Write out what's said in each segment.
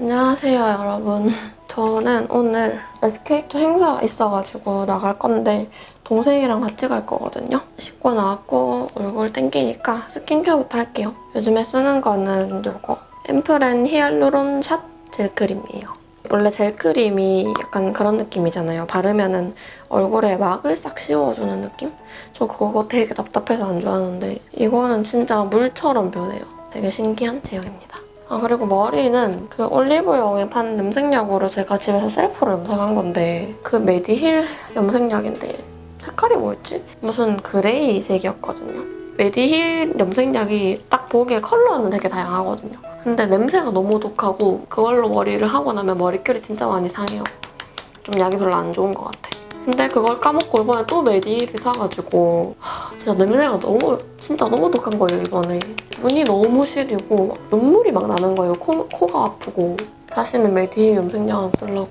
안녕하세요, 여러분. 저는 오늘 SK2 행사가 있어가지고 나갈 건데 동생이랑 같이 갈 거거든요. 씻고 나왔고 얼굴 땡기니까 스킨케어부터 할게요. 요즘에 쓰는 거는 이거 앰플앤 히알루론 샷 젤크림이에요. 원래 젤크림이 약간 그런 느낌이잖아요. 바르면은 얼굴에 막을 싹 씌워주는 느낌? 저 그거 되게 답답해서 안 좋아하는데 이거는 진짜 물처럼 변해요. 되게 신기한 제형입니다. 아 그리고 머리는 그 올리브영에 파는 염색약으로 제가 집에서 셀프로 염색한 건데 그 메디힐 염색약인데 색깔이 뭐였지? 무슨 그레이색이었거든요. 메디힐 염색약이 딱 보기에 컬러는 되게 다양하거든요. 근데 냄새가 너무 독하고 그걸로 머리를 하고 나면 머릿결이 진짜 많이 상해요. 좀 약이 별로 안 좋은 것 같아. 근데 그걸 까먹고 이번에 또 메디힐을 사가지고 하, 진짜 냄새가 너무 진짜 너무 독한 거예요 이번에. 눈이 너무 시리고 막 눈물이 막 나는 거예요. 코, 코가 아프고 다시는 메디힐 염색약 안 쓰려고.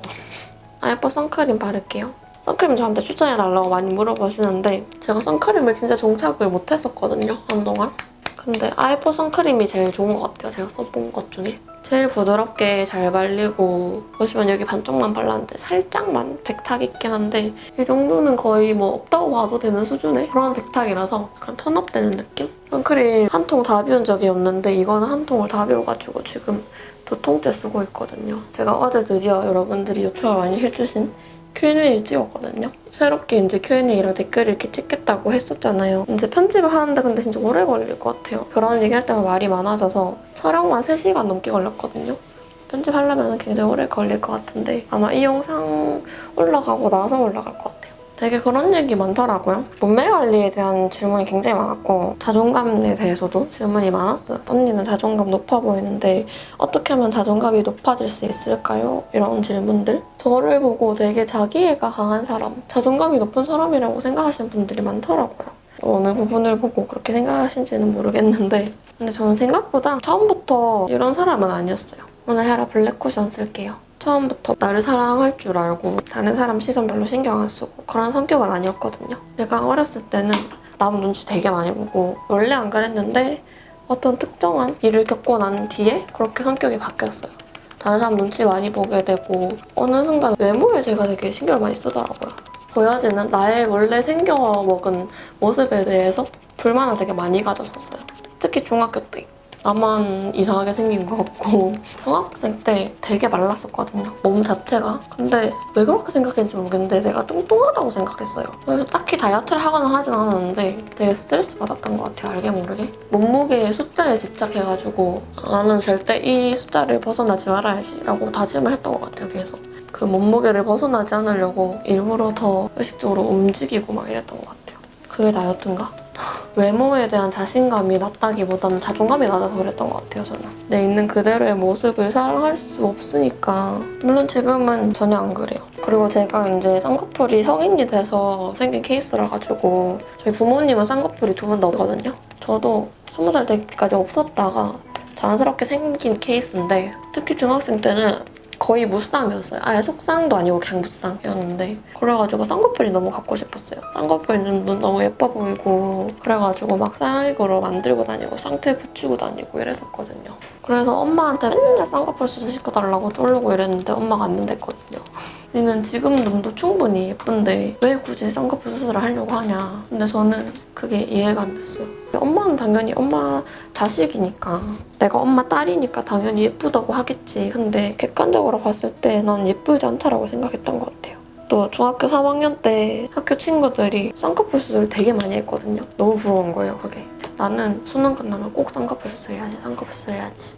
아 예뻐 선크림 바를게요. 선크림 저한테 추천해달라고 많이 물어보시는데 제가 선크림을 진짜 정착을 못했었거든요 한동안. 근데 아이포 선크림이 제일 좋은 것 같아요. 제가 써본 것 중에. 제일 부드럽게 잘 발리고 보시면 여기 반쪽만 발랐는데 살짝만 백탁 있긴 한데 이 정도는 거의 뭐 없다고 봐도 되는 수준의 그런 백탁이라서 그런 턴업되는 느낌? 선크림 한 통 다 비운 적이 없는데 이거는 한 통을 다 비워가지고 지금 두 통째 쓰고 있거든요. 제가 어제 드디어 여러분들이 요청을 많이 해주신 Q&A를 찍었거든요. 새롭게 이제 Q&A랑 댓글을 이렇게 찍겠다고 했었잖아요. 이제 편집을 하는데 근데 진짜 오래 걸릴 것 같아요. 그런 얘기 할 때만 말이 많아져서 촬영만 3시간 넘게 걸렸거든요. 편집하려면 굉장히 오래 걸릴 것 같은데 아마 이 영상 올라가고 나서 올라갈 것 같아요. 되게 그런 얘기 많더라고요. 몸매 관리에 대한 질문이 굉장히 많았고 자존감에 대해서도 질문이 많았어요. 언니는 자존감 높아 보이는데 어떻게 하면 자존감이 높아질 수 있을까요? 이런 질문들. 저를 보고 되게 자기애가 강한 사람, 자존감이 높은 사람이라고 생각하시는 분들이 많더라고요. 어느 부분을 보고 그렇게 생각하신지는 모르겠는데 근데 저는 생각보다 처음부터 이런 사람은 아니었어요. 오늘 헤라 블랙 쿠션 쓸게요. 처음부터 나를 사랑할 줄 알고 다른 사람 시선 별로 신경 안 쓰고 그런 성격은 아니었거든요. 제가 어렸을 때는 남 눈치 되게 많이 보고 원래 안 그랬는데 어떤 특정한 일을 겪고 난 뒤에 그렇게 성격이 바뀌었어요. 다른 사람 눈치 많이 보게 되고 어느 순간 외모에 제가 되게 신경을 많이 쓰더라고요. 보여지는 나의 원래 생겨 먹은 모습에 대해서 불만을 되게 많이 가졌었어요. 특히 중학교 때. 나만 이상하게 생긴 것 같고 중학생 때 되게 말랐었거든요. 몸 자체가. 근데 왜 그렇게 생각했는지 모르겠는데 내가 뚱뚱하다고 생각했어요. 그래서 딱히 다이어트를 하거나 하진 않았는데 되게 스트레스 받았던 것 같아요. 알게 모르게. 몸무게의 숫자에 집착해가지고 나는 절대 이 숫자를 벗어나지 말아야지 라고 다짐을 했던 것 같아요. 계속. 그 몸무게를 벗어나지 않으려고 일부러 더 의식적으로 움직이고 막 이랬던 것 같아요. 그게 다이어트인가? 외모에 대한 자신감이 낮다기보다는 자존감이 낮아서 그랬던 것 같아요, 저는. 내 있는 그대로의 모습을 사랑할 수 없으니까. 물론 지금은 전혀 안 그래요. 그리고 제가 이제 쌍꺼풀이 성인이 돼서 생긴 케이스라 가지고 저희 부모님은 쌍꺼풀이 두분다 없거든요. 저도 스무 살 때까지 없었다가 자연스럽게 생긴 케이스인데 특히 중학생 때는 거의 무쌍이었어요. 아예 속쌍도 아니고 그냥 무쌍이었는데 그래가지고 쌍꺼풀이 너무 갖고 싶었어요. 쌍꺼풀은 눈 너무 예뻐 보이고 그래가지고 막 쌍액으로 만들고 다니고 쌍태 붙이고 다니고 이랬었거든요. 그래서 엄마한테 맨날 쌍꺼풀 수술 시켜달라고 쫄르고 이랬는데 엄마가 안 된댔거든요. 니는 지금 눈도 충분히 예쁜데 왜 굳이 쌍꺼풀 수술을 하려고 하냐. 근데 저는 그게 이해가 안 됐어요. 엄마는 당연히 엄마 자식이니까 내가 엄마 딸이니까 당연히 예쁘다고 하겠지. 근데 객관적으로 봤을 때 난 예쁘지 않다라고 생각했던 것 같아요. 또 중학교 3학년 때 학교 친구들이 쌍꺼풀 수술을 되게 많이 했거든요. 너무 부러운 거예요, 그게. 나는 수능 끝나면 꼭 쌍꺼풀 수술해야지, 쌍꺼풀 수술해야지.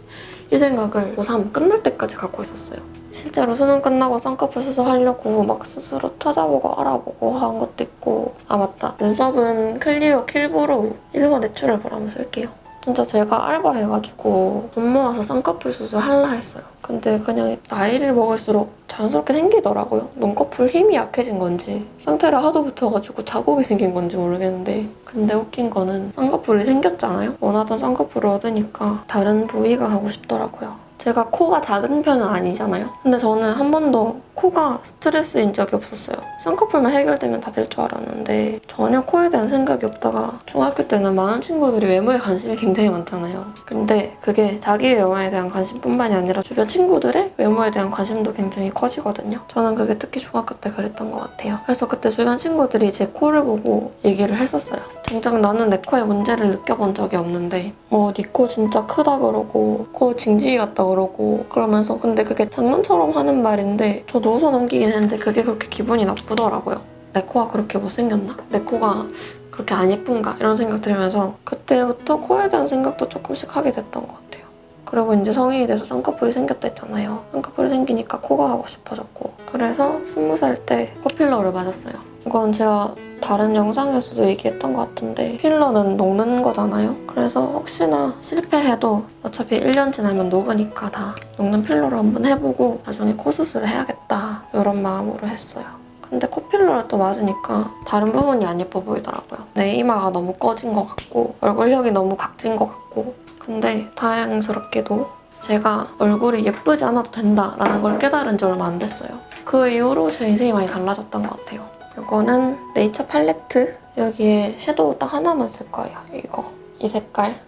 이 생각을 고3 끝날 때까지 갖고 있었어요. 실제로 수능 끝나고 쌍꺼풀 수술하려고 막 스스로 찾아보고 알아보고 한 것도 있고 아 맞다 눈썹은 클리오 킬브로우 1번 내추럴 볼 한번 쓸게요 진짜 제가 알바해가지고 돈 모아서 쌍꺼풀 수술 할라 했어요. 근데 그냥 나이를 먹을수록 자연스럽게 생기더라고요. 눈꺼풀 힘이 약해진 건지 상태를 하도 붙어가지고 자국이 생긴 건지 모르겠는데 근데 웃긴 거는 쌍꺼풀이 생겼잖아요. 원하던 쌍꺼풀을 얻으니까 다른 부위가 하고 싶더라고요. 제가 코가 작은 편은 아니잖아요. 근데 저는 한 번도 코가 스트레스인 적이 없었어요. 쌍꺼풀만 해결되면 다 될 줄 알았는데 전혀 코에 대한 생각이 없다가 중학교 때는 많은 친구들이 외모에 관심이 굉장히 많잖아요. 근데 그게 자기 외모에 대한 관심뿐만이 아니라 주변 친구들의 외모에 대한 관심도 굉장히 커지거든요. 저는 그게 특히 중학교 때 그랬던 것 같아요. 그래서 그때 주변 친구들이 제 코를 보고 얘기를 했었어요. 정작 나는 내 코에 문제를 느껴본 적이 없는데 뭐네코 진짜 크다 그러고 코 징징이 같다 그러고 그러면서 근데 그게 장난처럼 하는 말인데 저도 웃어 넘기긴 했는데 그게 그렇게 기분이 나쁘더라고요. 내 코가 그렇게 못생겼나? 내 코가 그렇게 안 예쁜가? 이런 생각 들면서 그때부터 코에 대한 생각도 조금씩 하게 됐던 것 같아요. 그리고 이제 성인이 돼서 쌍꺼풀이 생겼다 했잖아요. 쌍꺼풀이 생기니까 코가 하고 싶어졌고 그래서 스무 살 때 코필러를 맞았어요. 이건 제가 다른 영상에서도 얘기했던 것 같은데 필러는 녹는 거잖아요. 그래서 혹시나 실패해도 어차피 1년 지나면 녹으니까 다 녹는 필러를 한번 해보고 나중에 코 수술을 해야겠다 이런 마음으로 했어요. 근데 코필러를 또 맞으니까 다른 부분이 안 예뻐 보이더라고요. 내 이마가 너무 꺼진 것 같고 얼굴형이 너무 각진 것 같고 근데 다행스럽게도 제가 얼굴이 예쁘지 않아도 된다라는 걸 깨달은 지 얼마 안 됐어요. 그 이후로 제 인생이 많이 달라졌던 것 같아요. 이거는 네이처 팔레트 여기에 섀도우 딱 하나만 쓸 거예요. 이거 이 색깔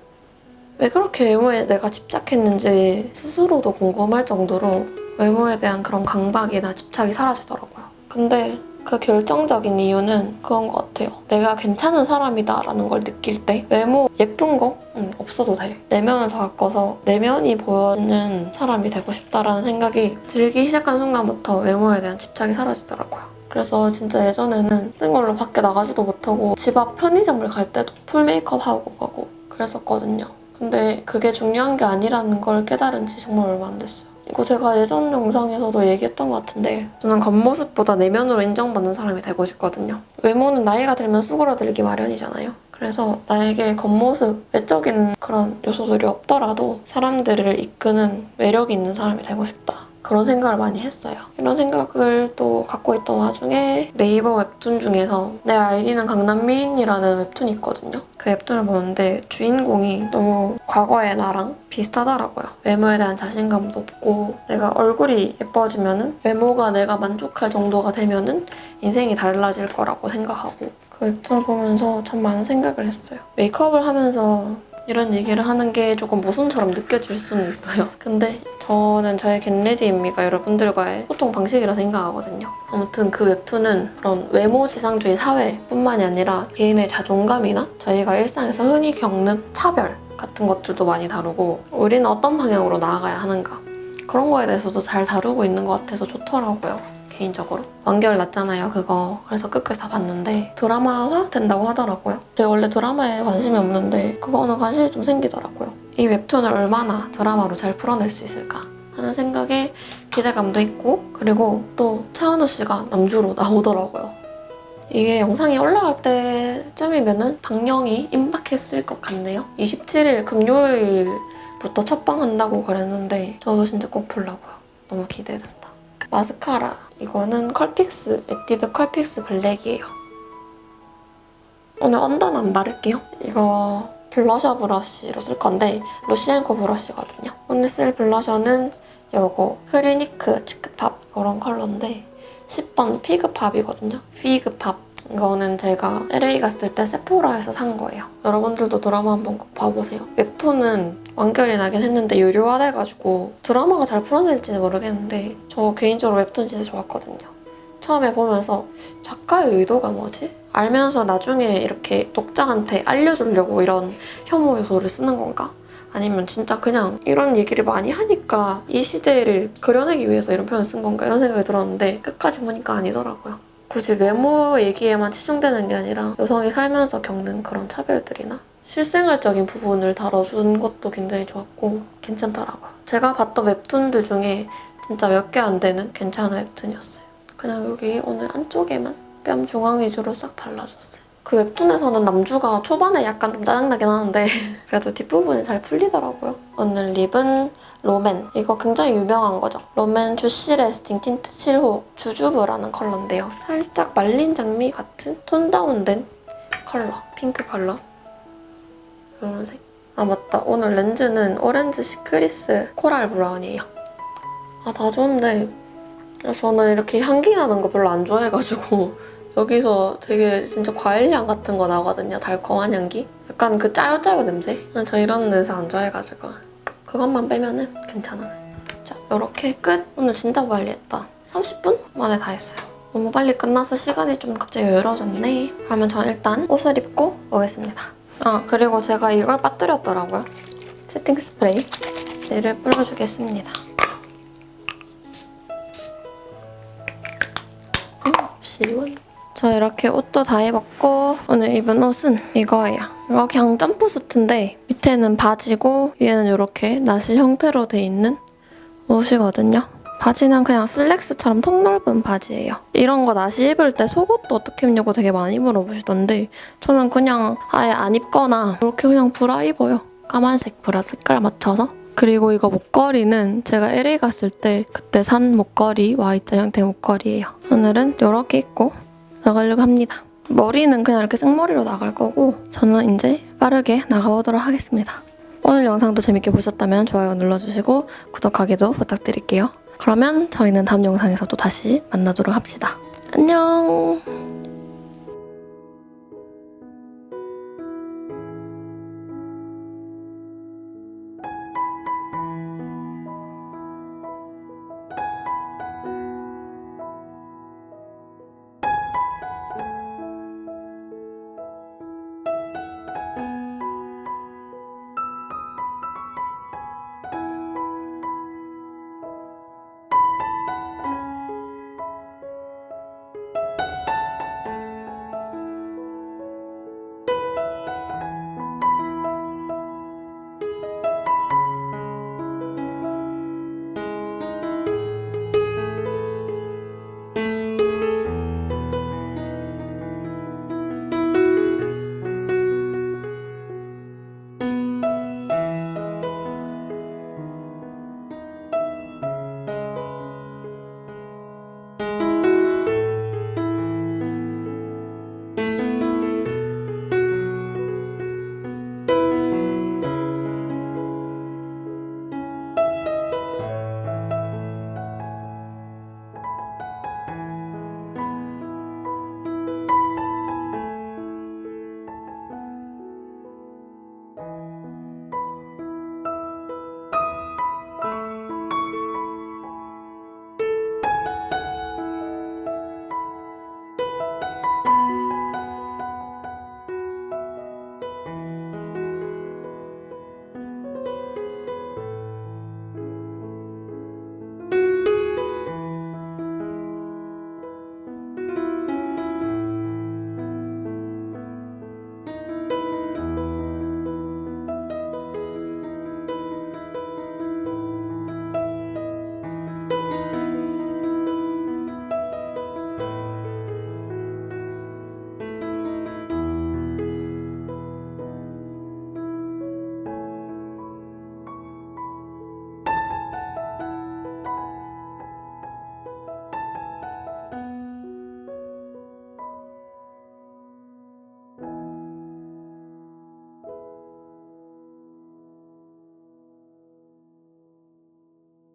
왜 그렇게 외모에 내가 집착했는지 스스로도 궁금할 정도로 외모에 대한 그런 강박이나 집착이 사라지더라고요. 근데 그 결정적인 이유는 그건 것 같아요. 내가 괜찮은 사람이다 라는 걸 느낄 때 외모 예쁜 거 음, 없어도 돼. 내면을 더 가꿔서 내면이 보여는 사람이 되고 싶다라는 생각이 들기 시작한 순간부터 외모에 대한 집착이 사라지더라고요. 그래서 진짜 예전에는 쓴 걸로 밖에 나가지도 못하고 집 앞 편의점을 갈 때도 풀 메이크업 하고 가고 그랬었거든요. 근데 그게 중요한 게 아니라는 걸 깨달은 지 정말 얼마 안 됐어요. 이거 제가 예전 영상에서도 얘기했던 것 같은데 저는 겉모습보다 내면으로 인정받는 사람이 되고 싶거든요. 외모는 나이가 들면 수그러들기 마련이잖아요. 그래서 나에게 겉모습, 외적인 그런 요소들이 없더라도 사람들을 이끄는 매력이 있는 사람이 되고 싶다. 그런 생각을 많이 했어요. 이런 생각을 또 갖고 있던 와중에 네이버 웹툰 중에서 내 아이디는 강남미인이라는 웹툰이 있거든요. 그 웹툰을 보는데 주인공이 너무 과거의 나랑 비슷하더라고요. 외모에 대한 자신감도 없고 내가 얼굴이 예뻐지면은 외모가 내가 만족할 정도가 되면은 인생이 달라질 거라고 생각하고 그 웹툰을 보면서 참 많은 생각을 했어요. 메이크업을 하면서 이런 얘기를 하는 게 조금 모순처럼 느껴질 수는 있어요. 근데 저는 저의 겟레디입니까 여러분들과의 소통 방식이라 생각하거든요. 아무튼 그 웹툰은 그런 외모 지상주의 사회뿐만이 아니라 개인의 자존감이나 저희가 일상에서 흔히 겪는 차별 같은 것들도 많이 다루고 우리는 어떤 방향으로 나아가야 하는가 그런 거에 대해서도 잘 다루고 있는 것 같아서 좋더라고요. 개인적으로. 완결 났잖아요 그거. 그래서 끝까지 다 봤는데 드라마화 된다고 하더라고요. 제가 원래 드라마에 관심이 없는데 그거는 관심이 좀 생기더라고요. 이 웹툰을 얼마나 드라마로 잘 풀어낼 수 있을까 하는 생각에 기대감도 있고 그리고 또 차은우 씨가 남주로 나오더라고요. 이게 영상이 올라갈 때쯤이면은 방영이 임박했을 것 같네요. 27일 금요일부터 첫방 한다고 그랬는데 저도 진짜 꼭 보려고요. 너무 기대된다 마스카라 이거는 컬픽스 에뛰드 컬픽스 블랙이에요. 오늘 언더는 안 바를게요. 이거 블러셔 브러쉬로 쓸 건데 루시앤코 브러쉬거든요. 오늘 쓸 블러셔는 이거 크리니크 치크팝 이런 컬러인데 10번 피그팝이거든요. 피그팝. 이거는 제가 LA 갔을 때 세포라에서 산 거예요. 여러분들도 드라마 한번 꼭 봐보세요. 웹툰은 완결이 나긴 했는데 유료화돼가지고 드라마가 잘 풀어낼지는 모르겠는데 저 개인적으로 웹툰 진짜 좋았거든요. 처음에 보면서 작가의 의도가 뭐지? 알면서 나중에 이렇게 독자한테 알려주려고 이런 혐오 요소를 쓰는 건가? 아니면 진짜 그냥 이런 얘기를 많이 하니까 이 시대를 그려내기 위해서 이런 표현을 쓴 건가? 이런 생각이 들었는데 끝까지 보니까 아니더라고요. 굳이 외모 얘기에만 치중되는 게 아니라 여성이 살면서 겪는 그런 차별들이나 실생활적인 부분을 다뤄준 것도 굉장히 좋았고 괜찮더라고요. 제가 봤던 웹툰들 중에 진짜 몇 개 안 되는 괜찮은 웹툰이었어요. 그냥 여기 오늘 안쪽에만 뺨 중앙 위주로 싹 발라줬어요. 그 웹툰에서는 남주가 초반에 약간 좀 짜증나긴 하는데 그래도 뒷부분이 잘 풀리더라고요. 오늘 립은 롬앤 이거 굉장히 유명한 거죠. 롬앤 주시 레스팅 틴트 7호 주주부라는 컬러인데요. 살짝 말린 장미 같은 톤 다운된 컬러 핑크 컬러 이런 색. 아 맞다 오늘 렌즈는 오렌지 시크리스 코랄 브라운이에요. 아 다 좋은데 저는 이렇게 향기 나는 거 별로 안 좋아해가지고 여기서 되게 진짜 과일향 같은 거 나거든요. 달콤한 향기. 약간 그 짜요짜요 냄새. 저 이런 냄새 안 좋아해가지고 그것만 빼면은 괜찮아요. 자, 이렇게 끝. 오늘 진짜 빨리 했다. 30분 만에 다 했어요. 너무 빨리 끝나서 시간이 좀 갑자기 여유로워졌네. 그러면 전 일단 옷을 입고 오겠습니다. 아, 그리고 제가 이걸 빠뜨렸더라고요. 세팅 스프레이. 얘를 뿌려주겠습니다. 음, 시원. 저 이렇게 옷도 다 입었고 오늘 입은 옷은 이거예요. 이거 그냥 점프 수트인데 밑에는 바지고 위에는 이렇게 나시 형태로 돼 있는 옷이거든요. 바지는 그냥 슬랙스처럼 통 넓은 바지예요. 이런 거 나시 입을 때 속옷도 어떻게 입냐고 되게 많이 물어보시던데 저는 그냥 아예 안 입거나 이렇게 그냥 브라 입어요. 까만색 브라 색깔 맞춰서. 그리고 이거 목걸이는 제가 LA 갔을 때 그때 산 목걸이 Y자 형태 목걸이에요. 오늘은 이렇게 입고 나가려고 합니다. 머리는 그냥 이렇게 생머리로 나갈 거고 저는 이제 빠르게 나가보도록 하겠습니다. 오늘 영상도 재밌게 보셨다면 좋아요 눌러주시고 구독하기도 부탁드릴게요. 그러면 저희는 다음 영상에서 또 다시 만나도록 합시다. 안녕!